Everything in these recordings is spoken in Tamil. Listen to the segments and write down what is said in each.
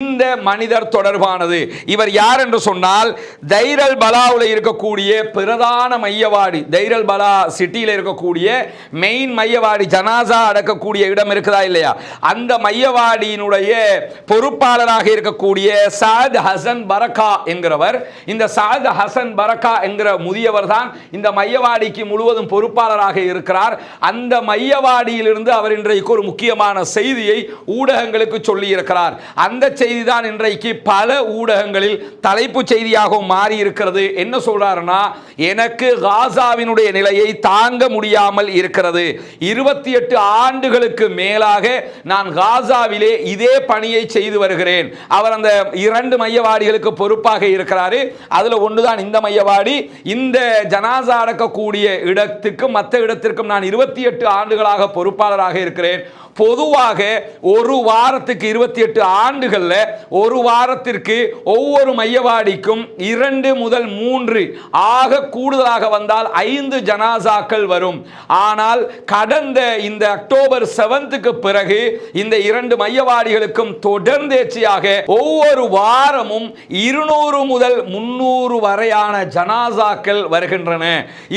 இந்த மனிதர் தொடர்பானது. இவர் யார் என்று சொன்னால் தைரல் பலாவில் இருக்கக்கூடிய பிரதான மையவாடி தைரல் பலா சிட்டியில் இருக்கக்கூடிய மெயின் மையவாடி ஜனாசா அடக்கக்கூடிய இடம் இருக்குதா இல்லையா? அந்த மையவாடியினுடைய பொறுப்பாளராக இருக்கக்கூடிய சாத் ஹசன் பரக்கா என்கிறவர் இந்த சாத் ஹசன் பரக்கா என்கிற முதியவர் தான் இந்த மையவாடிக்கு முழுவதும் பொறுப்பாளராக இருக்கிறார். அந்த மையவாடியிலிருந்து அவர் இன்றைக்கு ஒரு முக்கியமான செய்தியை ஊடகங்களுக்கு சொல்லி இருக்கிறார் அந்த செய்தி தான் இன்றைக்கு பல ஊடகங்களில் தலைப்பு செய்தியாகவும் மாறி இருக்கிறது என்ன சொல்றாருன்னா எனக்கு காசாவினுடைய நிலையை தாங்க முடியாமல் இருக்கிறது. இருபத்தி எட்டு ஆண்டுகளுக்கு மேலாக நான் காசாவிலே இதே பணியை செய்து வருகிறேன். அவர் அந்த இரண்டு மையவாடிகளுக்கு பொறுப்பாக இருக்கிறாரு. அதுல ஒன்றுதான் இந்த மையவாடி. இந்த ஜனாசா அடக்கக்கூடிய இடத்துக்கும் மற்ற இடத்திற்கும் நான் இருபத்தி எட்டு ஆண்டுகளாக பொறுப்பாளராக இருக்கிறேன். பொதுவாக ஒரு வாரத்துக்கு இருபத்தி எட்டு ஆண்டுகளில் ஒரு வாரத்திற்கு ஒவ்வொரு மையவாடிக்கும் இரண்டு முதல் மூன்று ஆக கூடுதலாக வந்தால் ஐந்து ஜனாசாக்கள் வரும். ஆனால் கடந்த இந்த அக்டோபர் செவன்த்துக்கு பிறகு இந்த இரண்டு மையவாடிகளுக்கும் தொடர்ந்தேச்சியாக ஒவ்வொரு வாரமும் இருநூறு முதல் முன்னூறு வரையான ஜனாசாக்கள் வருகின்றன.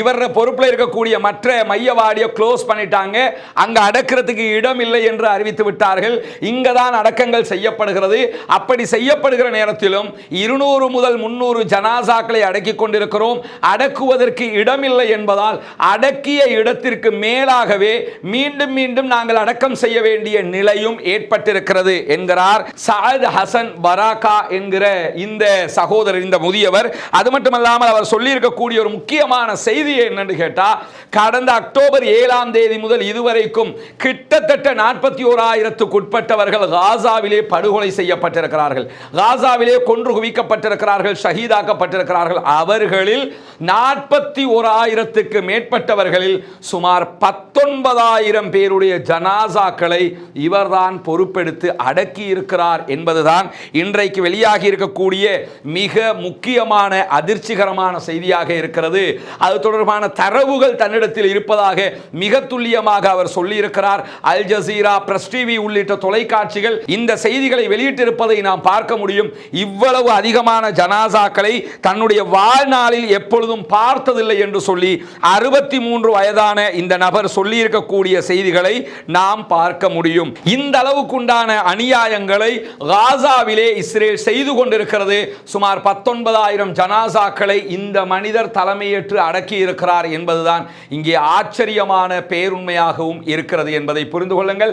இவர பொறுப்பில் இருக்கக்கூடிய மற்ற மையவாடியை க்ளோஸ் பண்ணிட்டாங்க. அங்கே அடக்கிறதுக்கு இடம் இல்லை என்று அறிவித்து விட்டார்கள். இங்கதான் அடக்கங்கள் செய்யப்படுகிறது. அப்படி செய்யப்படுகிற நேரத்திலும் இருநூறு முதல் முன்னூறு ஜனாசாக்களை அடக்கிக் கொண்டிருக்கிறோம். அடக்குவதற்கு இடமில்லை என்பதால் அடக்கிய இடத்திற்கு மேலாகவே மீண்டும் மீண்டும் நாங்கள் அடக்கம் செய்ய வேண்டிய நிலையும் ஏற்பட்டிருக்கிறது என்கிறார் சாத் ஹசன் பராக்கா என்கிற இந்த சகோதரர் இந்த முதியவர். அது மட்டுமல்லாமல் அவர் சொல்லியிருக்கக்கூடிய ஒரு முக்கியமான செய்தி என்னன்னு கேட்டால் கடந்த அக்டோபர் ஏழாம் தேதி முதல் இதுவரைக்கும் கிட்டத்தட்ட நாற்பத்தி ஓராயிரத்துக்கு உட்பட்டவர்கள் காசாவிலே படுகொலை செய்யப்பட்டிருக்கிறார்கள். காசாவிலே கொன்று குவிக்கப்பட்டிருக்கிறார்கள் ஷஹீதாக்கப்பட்டிருக்கிறார்கள். அவர்களில் நாற்பத்தி ஓராயிரத்துக்கு மேற்பட்டவர்களில் சுமார் பத்தொன்பதாயிரம் பேருடைய ஜனாசாக்களை இவர்தான் பொறுப்பெடுத்து அடக்கி இருக்கிறார் என்பதுதான் இன்றைக்கு வெளியாகி இருக்கக்கூடிய மிக முக்கியமான அதிர்ச்சிகரமான செய்தியாக இருக்கிறது. அது தொடர்பான தரவுகள் தன்னிடத்தில் இருப்பதாக மிக துல்லியமாக அவர் சொல்லியிருக்கிறார். அல் ஜசீரா பிரஸ் டிவி உள்ளிட்ட தொலைக்காட்சிகள் இந்த செய்திகளை வெளியிட்டிருப்பதை நாம் பார்க்க முடியும். இவ்வளவு அதிகமான ஜனாசாக்களை தன்னுடைய வாழ்நாளில் எப்பொழுதும் பார்த்ததில்லை என்று சொல்லி அறுபத்தி மூன்று வயதான இந்த நபர் சொல்லி இருக்கக்கூடிய செய்திகளை நாம் பார்க்க முடியும். இந்த அளவுக்குண்டான அநியாயங்களை காசாவிலே இஸ்ரேல் செய்து கொண்டிருக்கிறது. சுமார் பத்தொன்பதாயிரம் ஜனாசாக்களை இந்த மனிதர் தலைமையேற்று அடக்கி இருக்கிறார் என்பதுதான் இங்கே ஆச்சரியமான பேருண்மையாகவும் இருக்கிறது என்பதை புரிந்து கொள்ளுங்கள்